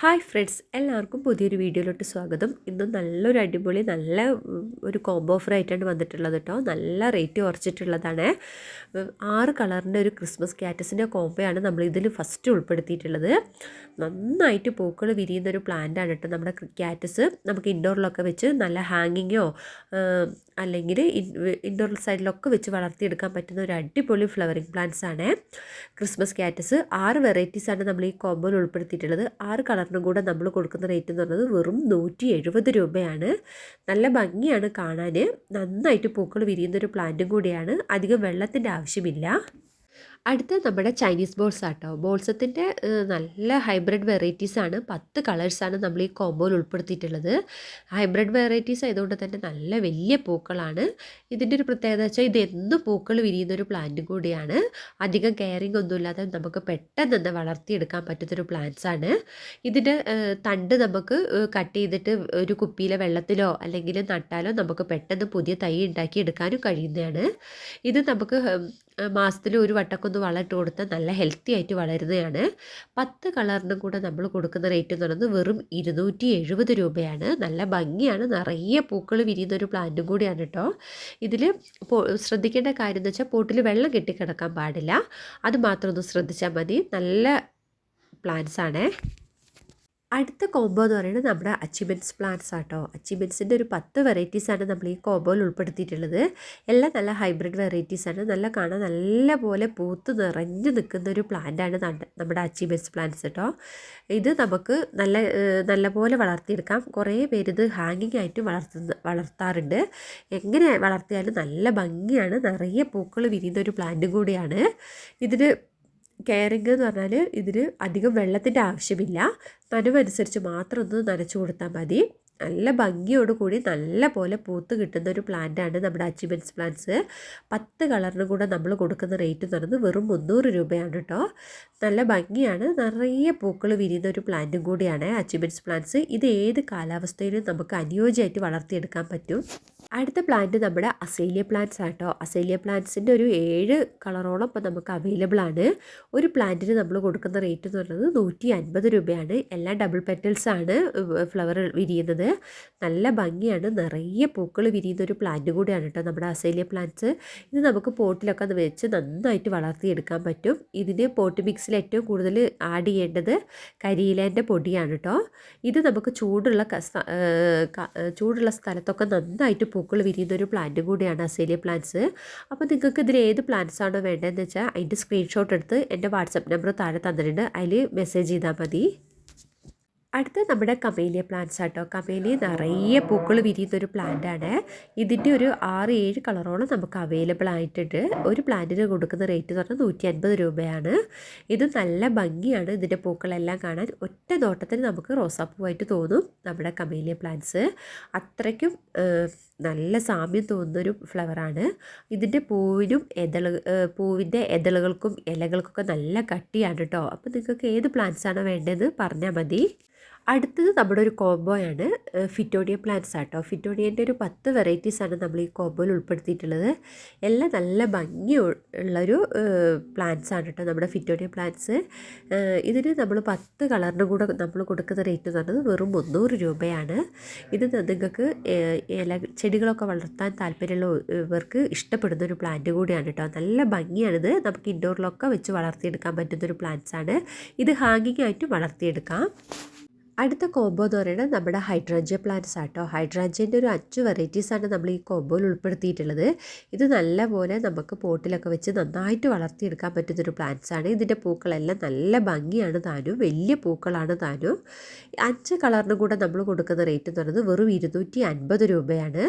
Hi friends എല്ലാവർക്കും പുതിയൊരു വീഡിയോയിലോട്ട് സ്വാഗതം. ഇന്ന് നല്ലൊരു അടിപൊളി നല്ല ഒരു കോംബോ ഓഫർ ആയിട്ടാണ് വന്നിട്ടുള്ളത് കേട്ടോ. നല്ല റേറ്റ് കുറച്ചിട്ടുള്ളതാണ്. ആറ് കളറിന്റെ ഒരു ക്രിസ്മസ് ക്യാറ്റസിന്റെ കോംബോയാണ് നമ്മൾ ഇതിൽ ഫസ്റ്റ് ഉൾപ്പെടുത്തിയിട്ടുള്ളത്. നന്നായിട്ട് പൂക്കൾ വിരിയുന്ന ഒരു ആണ് കേട്ടോ നമ്മുടെ ക്യാറ്റസ് നമുക്ക് ഇൻഡോറിലൊക്കെ വെച്ച് നല്ല ഹാങ്ങിങ്ങോ അല്ലെങ്കിൽ ഇൻഡോർ സൈഡിലൊക്കെ വെച്ച് വളർത്തിയെടുക്കാൻ പറ്റുന്ന ഒരു അടിപൊളി ഫ്ലവറിങ് പ്ലാന്റ്സ് ആണ് ക്രിസ്മസ് ക്യാറ്റസ് ആറ് വെറൈറ്റീസ് ആണ് നമ്മൾ ഈ കോംബോയിൽ ഉൾപ്പെടുത്തിയിട്ടുള്ളത്. ആറ് കളറിനും കൂടെ നമ്മൾ കൊടുക്കുന്ന റേറ്റ് എന്ന് പറയുന്നത് വെറും നൂറ്റി എഴുപത് രൂപയാണ്. നല്ല ഭംഗിയാണ് കാണാൻ നന്നായിട്ട് പൂക്കൾ വിരിയുന്നൊരു പ്ലാന്റും കൂടിയാണ്. അധികം വെള്ളത്തിന്റെ ആവശ്യമില്ല. അടുത്ത നമ്മുടെ ചൈനീസ് ബോൾസ് ആട്ടോ. ബോൾസത്തിന്റെ നല്ല ഹൈബ്രിഡ് വെറൈറ്റീസ് ആണ്. പത്ത് കളേഴ്സാണ് നമ്മൾ ഈ കോമ്പോയിൽ ഉൾപ്പെടുത്തിയിട്ടുള്ളത്. ഹൈബ്രിഡ് വെറൈറ്റീസ് ആയതുകൊണ്ട് തന്നെ നല്ല വലിയ പൂക്കളാണ്. ഇതിന്റെ ഒരു പ്രത്യേകത വെച്ചാൽ ഇത് എന്നും പൂക്കൾ വിരിയുന്ന ഒരു പ്ലാന്റും കൂടിയാണ്. അധികം കെയറിങ് ഒന്നുമില്ലാതെ നമുക്ക് പെട്ടെന്ന് തന്നെ വളർത്തിയെടുക്കാൻ പറ്റുന്നൊരു പ്ലാന്റ്സ് ആണ്. ഇതിന്റെ തണ്ട് നമുക്ക് കട്ട് ചെയ്തിട്ട് ഒരു കുപ്പിയിലെ വെള്ളത്തിലോ അല്ലെങ്കിൽ നട്ടാലോ നമുക്ക് പെട്ടെന്ന് പുതിയ തൈ ഉണ്ടാക്കി എടുക്കാനും കഴിയുന്നതാണ്. ഇത് നമുക്ക് മാസത്തിൽ ഒരു വട്ടമൊക്കെ ഒന്ന് വളമിട്ട് കൊടുത്താൽ നല്ല ഹെൽത്തി ആയിട്ട് വളരുന്നതാണ്. പത്ത് കളറിനും കൂടെ നമ്മൾ കൊടുക്കുന്ന റേറ്റ് എന്ന് പറയുന്നത് വെറും ഇരുന്നൂറ്റി എഴുപത് രൂപയാണ്. നല്ല ഭംഗിയാണ്. നിറയെ പൂക്കൾ വിരിയുന്ന ഒരു പ്ലാന്റും കൂടിയാണ് കേട്ടോ ഇതിൽ ശ്രദ്ധിക്കേണ്ട കാര്യം എന്ന് വെച്ചാൽ പോട്ടിൽ വെള്ളം കെട്ടിക്കിടക്കാൻ പാടില്ല. അത് മാത്രം ഒന്ന് ശ്രദ്ധിച്ചാൽ മതി. നല്ല പ്ലാന്റ്സ് ആണേ. അടുത്ത കോംബോ എന്ന് പറയുന്നത് നമ്മുടെ അച്ചീവ്മെന്റ്സ് പ്ലാന്റ്സ് ആട്ടോ. അച്ചീവ്മെന്റ്സിന്റെ ഒരു പത്ത് വെറൈറ്റീസാണ് നമ്മൾ ഈ കോംബോയിൽ ഉൾപ്പെടുത്തിയിട്ടുള്ളത്. എല്ലാം നല്ല ഹൈബ്രിഡ് വെറൈറ്റീസാണ് നല്ല കാണാൻ നല്ല പോലെ പൂത്ത് നിറഞ്ഞു നിൽക്കുന്ന ഒരു പ്ലാന്റാണ് നമ്മുടെ അച്ചീവ്മെന്റ്സ് പ്ലാന്റ്സ് കേട്ടോ ഇത് നമുക്ക് നല്ല നല്ല പോലെ വളർത്തിയെടുക്കാം. കുറേ പേര് ഇത് ഹാങ്ങിങ് ആയിട്ട് വളർത്തുന്ന വളർത്താറുണ്ട്. എങ്ങനെ വളർത്തിയാലും നല്ല ഭംഗിയാണ്. നിറയെ പൂക്കൾ വിരിയുന്ന ഒരു പ്ലാന്റും കൂടിയാണ്. ഇതിന് കെയറിങ് എന്ന് പറഞ്ഞാൽ ഇതിന് അധികം വെള്ളത്തിന്റെ ആവശ്യമില്ല. നനവനുസരിച്ച് മാത്രം ഒന്ന് നനച്ചു കൊടുത്താൽ മതി. നല്ല ഭംഗിയോട് കൂടി നല്ല പോലെ പൂത്ത് കിട്ടുന്ന ഒരു പ്ലാന്റാണ് നമ്മുടെ അച്ചീവ്മെന്റ്സ് പ്ലാന്റ്സ് പത്ത് കളറിന് കൂടെ നമ്മൾ കൊടുക്കുന്ന റേറ്റ് എന്ന് പറയുന്നത് വെറും മുന്നൂറ് രൂപയാണ് കേട്ടോ. നല്ല ഭംഗിയാണ്. നിറയെ പൂക്കൾ വിരിയുന്ന ഒരു പ്ലാന്റും കൂടിയാണ് അച്ചീവ്മെന്റ്സ് പ്ലാന്റ്സ് ഇത് ഏത് കാലാവസ്ഥയിലും നമുക്ക് അനുയോജ്യമായിട്ട് വളർത്തിയെടുക്കാൻ പറ്റും. അടുത്ത പ്ലാന്റ് നമ്മുടെ അസേലിയ പ്ലാന്റ്സ് ആട്ടോ അസേലിയ പ്ലാന്റ്സിന്റെ ഒരു ഏഴ് കളറോളം ഇപ്പോൾ നമുക്ക് അവൈലബിൾ ആണ്. ഒരു പ്ലാന്റിന് നമ്മൾ കൊടുക്കുന്ന റേറ്റ് എന്ന് പറയുന്നത് നൂറ്റി അൻപത് രൂപയാണ്. എല്ലാം ഡബിൾ പെറ്റൽസ് ആണ് ഫ്ലവർ വിരിയുന്നത്. നല്ല ഭംഗിയാണ്. നിറയെ പൂക്കൾ വിരിയുന്ന ഒരു പ്ലാന്റ് കൂടിയാണ് കേട്ടോ നമ്മുടെ അസൈലിയ പ്ലാന്റ്സ് ഇത് നമുക്ക് പോട്ടിലൊക്കെ വെച്ച് നന്നായിട്ട് വളർത്തിയെടുക്കാൻ പറ്റും. ഇതിന് പോട്ട് മിക്സിൽ ഏറ്റവും കൂടുതൽ ആഡ് ചെയ്യേണ്ടത് കരിയിലേന്റെ പൊടിയാണ് കേട്ടോ. ഇത് നമുക്ക് ചൂടുള്ള ചൂടുള്ള സ്ഥലത്തൊക്കെ നന്നായിട്ട് പൂക്കൾ വിരിയുന്ന ഒരു പ്ലാന്റ് കൂടിയാണ് അസേലിയ പ്ലാന്റ്സ് അപ്പോൾ നിങ്ങൾക്ക് ഇതിൽ ഏത് പ്ലാന്റ്സ് ആണോ വേണ്ടതെന്ന് വെച്ചാൽ അതിന്റെ സ്ക്രീൻഷോട്ട് എടുത്ത് എന്റെ വാട്സപ്പ് നമ്പർ താഴെ തന്നിട്ടുണ്ട്. അതിൽ മെസ്സേജ് ചെയ്താൽ മതി. അടുത്ത നമ്മുടെ കമേലിയ പ്ലാന്റ്സ് ആട്ടോ. കമേലിയ നിറയെ പൂക്കൾ വിരിയുന്ന ഒരു പ്ലാന്റാണ് ഇതിന്റെ ഒരു ആറ് ഏഴ് കളറോളം നമുക്ക് അവൈലബിൾ ആയിട്ടുണ്ട്. ഒരു പ്ലാന്റിന് കൊടുക്കുന്ന റേറ്റ് എന്ന് പറഞ്ഞാൽ നൂറ്റി അൻപത് രൂപയാണ്. ഇത് നല്ല ഭംഗിയാണ്. ഇതിന്റെ പൂക്കളെല്ലാം കാണാൻ ഒറ്റ നോട്ടത്തിൽ നമുക്ക് റോസാപ്പൂവായിട്ട് തോന്നും നമ്മുടെ കമേലിയ പ്ലാന്റ്സ് അത്രയ്ക്കും നല്ല സാമ്യം തോന്നുന്നൊരു ഫ്ലവറാണ് ഇതിന്റെ പൂവിനും എതൾ പൂവിന്റെ എതളുകൾക്കും ഇലകൾക്കൊക്കെ നല്ല കട്ടിയാണ് കേട്ടോ അപ്പോൾ നിങ്ങൾക്ക് ഏത് പ്ലാന്റ്സാണോ വേണ്ടതെന്ന് വേണ്ടത് പറഞ്ഞാൽ മതി. അടുത്തത് നമ്മുടെ ഒരു കോംബോയാണ് ഫിറ്റോണിയ പ്ലാന്റ്സ് ആട്ടോ. ഫിറ്റോണിയന്റെ ഒരു പത്ത് വെറൈറ്റീസ് ആണ് നമ്മൾ ഈ കോംബോയിൽ ഉൾപ്പെടുത്തിയിട്ടുള്ളത്. എല്ലാം നല്ല ഭംഗി ഉ- ഉള്ളൊരു പ്ലാന്റ്സ് ആണ് കേട്ടോ നമ്മുടെ ഫിറ്റോണിയ പ്ലാന്റ്സ് ഇതിന് നമ്മൾ പത്ത് കളറിന് കൂടെ നമ്മൾ കൊടുക്കുന്ന റേറ്റ് എന്ന് പറയുന്നത് വെറും മുന്നൂറ് രൂപയാണ്. ഇത് നിങ്ങൾക്ക് ഇല ചെടികളൊക്കെ വളർത്താൻ താല്പര്യമുള്ളവർക്ക് ഇഷ്ടപ്പെടുന്ന ഒരു പ്ലാന്റ് കൂടിയാണ് കേട്ടോ. നല്ല ഭംഗിയാണിത്. നമുക്ക് ഇൻഡോറിലൊക്കെ വെച്ച് വളർത്തിയെടുക്കാൻ പറ്റുന്നൊരു പ്ലാന്റ്സ് ആണ്. ഇത് ഹാങ്ങിങ് ആയിട്ട് വളർത്തിയെടുക്കാം. അടുത്ത കോംബോ എന്ന് പറയുന്നത് നമ്മുടെ ഹൈഡ്രാഞ്ച പ്ലാന്റ്സ് ആട്ടോ. ഹൈഡ്രാഞ്ചിയന്റെ ഒരു അഞ്ച് വെറൈറ്റീസ് ആണ് നമ്മൾ ഈ കോംബോയിൽ ഉൾപ്പെടുത്തിയിട്ടുള്ളത്. ഇത് നല്ല പോലെ നമുക്ക് പോട്ടിലൊക്കെ വെച്ച് നന്നായിട്ട് വളർത്തിയെടുക്കാൻ പറ്റുന്നൊരു ആണ്. ഇതിന്റെ പൂക്കളെല്ലാം നല്ല ഭംഗിയാണ് താനും. വലിയ പൂക്കളാണ് താനും. അഞ്ച് കളറിന് കൂടെ നമ്മൾ കൊടുക്കുന്ന റേറ്റ് എന്ന് പറയുന്നത് വെറും ഇരുന്നൂറ്റി അൻപത് രൂപയാണ്.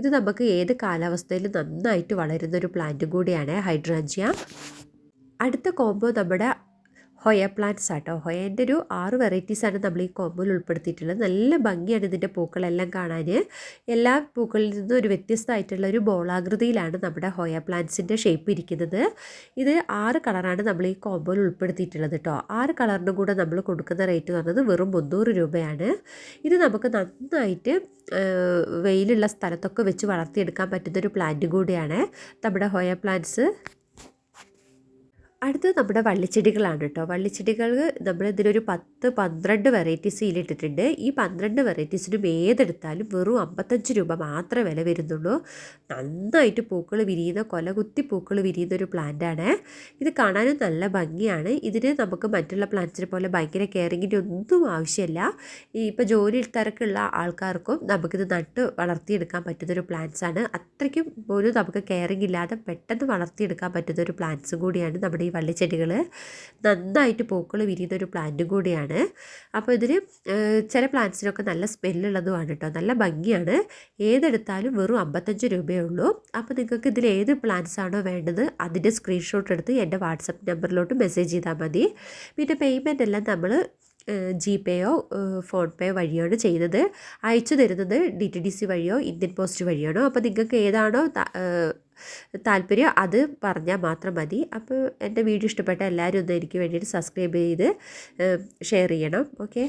ഇത് നമുക്ക് ഏത് കാലാവസ്ഥയിലും നന്നായിട്ട് വളരുന്ന ഒരു പ്ലാന്റും കൂടിയാണ് ഹൈഡ്രാഞ്ചിയ അടുത്ത കോംബോ നമ്മുടെ ഹൊയ പ്ലാന്റ്സ് ആട്ടോ. ഹൊയേന്റെ ഒരു ആറ് വെറൈറ്റീസാണ് നമ്മൾ ഈ കോമ്പോയിൽ ഉൾപ്പെടുത്തിയിട്ടുള്ളത്. നല്ല ഭംഗിയാണ് ഇതിന്റെ പൂക്കളെല്ലാം കാണാൻ എല്ലാ പൂക്കളിൽ നിന്നും ഒരു വ്യത്യസ്തമായിട്ടുള്ള ഒരു ബോളാകൃതിയിലാണ് നമ്മുടെ ഹൊയ പ്ലാന്റ്സിന്റെ ഷേപ്പ് ഇരിക്കുന്നത്. ഇത് ആറ് കളറാണ് നമ്മൾ ഈ കോമ്പോയിൽ ഉൾപ്പെടുത്തിയിട്ടുള്ളത് കേട്ടോ ആറ് കളറിനും കൂടെ നമ്മൾ കൊടുക്കുന്ന റേറ്റ് എന്ന് പറയുന്നത് വെറും മുന്നൂറ് രൂപയാണ്. ഇത് നമുക്ക് നന്നായിട്ട് വെയിലുള്ള സ്ഥലത്തൊക്കെ വെച്ച് വളർത്തിയെടുക്കാൻ പറ്റുന്നൊരു പ്ലാന്റ് കൂടിയാണ് നമ്മുടെ ഹൊയ പ്ലാന്റ്സ്. അടുത്തത് നമ്മുടെ വള്ളിച്ചെടികളാണ് കേട്ടോ. വള്ളിച്ചെടികൾ നമ്മൾ ഇതിലൊരു പത്ത് പന്ത്രണ്ട് വെറൈറ്റീസ് ഇതിലിട്ടിട്ടുണ്ട് ഈ പന്ത്രണ്ട് വെറൈറ്റീസിനും ഏതെടുത്താലും വെറും അമ്പത്തഞ്ച് രൂപ മാത്രമേ വില വരുന്നുള്ളൂ. നന്നായിട്ട് പൂക്കൾ വിരിയുന്ന കൊല കുത്തി പൂക്കൾ വിരിയുന്ന ഒരു പ്ലാന്റാണ് ഇത് കാണാനും നല്ല ഭംഗിയാണ്. ഇതിന് നമുക്ക് മറ്റുള്ള പ്ലാന്റ്സിനെ പോലെ ഭയങ്കര കെയറിങ്ങിന്റെ ഒന്നും ആവശ്യമില്ല. ഈ ഇപ്പോൾ ജോലി തിരക്കുള്ള ആൾക്കാർക്കും നമുക്കിത് നട്ട് വളർത്തിയെടുക്കാൻ പറ്റുന്നൊരു പ്ലാന്റ്സ് ആണ്. അത്രയ്ക്കും പോലും നമുക്ക് കെയറിങ് ഇല്ലാതെ പെട്ടെന്ന് വളർത്തിയെടുക്കാൻ പറ്റുന്ന ഒരു പ്ലാന്റ്സും കൂടിയാണ് നമ്മുടെ വള്ളിച്ചെടികൾ നന്നായിട്ട് പൂക്കൾ വിരിയുന്ന ഒരു പ്ലാന്റും കൂടിയാണ്. അപ്പോൾ ഇതിന് ചില പ്ലാന്റ്സിനൊക്കെ നല്ല സ്മെല്ലുള്ളതുമാണ് കേട്ടോ നല്ല ഭംഗിയാണ്. ഏതെടുത്താലും വെറും അമ്പത്തഞ്ച് രൂപയേ ഉള്ളൂ. അപ്പോൾ നിങ്ങൾക്ക് ഇതിൽ ഏത് പ്ലാന്റ്സ് ആണോ വേണ്ടത് അതിന്റെ സ്ക്രീൻഷോട്ട് എടുത്ത് എന്റെ വാട്സപ്പ് നമ്പറിലോട്ട് മെസ്സേജ് ചെയ്താൽ മതി. പിന്നെ പേയ്മെന്റ് എല്ലാം നമ്മൾ ജി പേയോ ഫോൺ പേ വഴിയാണ് ചെയ്യുന്നത്. അയച്ചു തരുന്നത് ഡി ടി ഡി സി വഴിയോ ഇന്ത്യൻ പോസ്റ്റ് വഴിയാണോ? അപ്പോൾ നിങ്ങൾക്ക് ഏതാണോ താല്പര്യം അത് പറഞ്ഞാൽ മാത്രം മതി. അപ്പോൾ എന്റെ വീഡിയോ ഇഷ്ടപ്പെട്ട എല്ലാവരും ഒന്ന് എനിക്ക് വേണ്ടിയിട്ട് സബ്സ്ക്രൈബ് ചെയ്ത് ഷെയർ ചെയ്യണം. ഓക്കെ?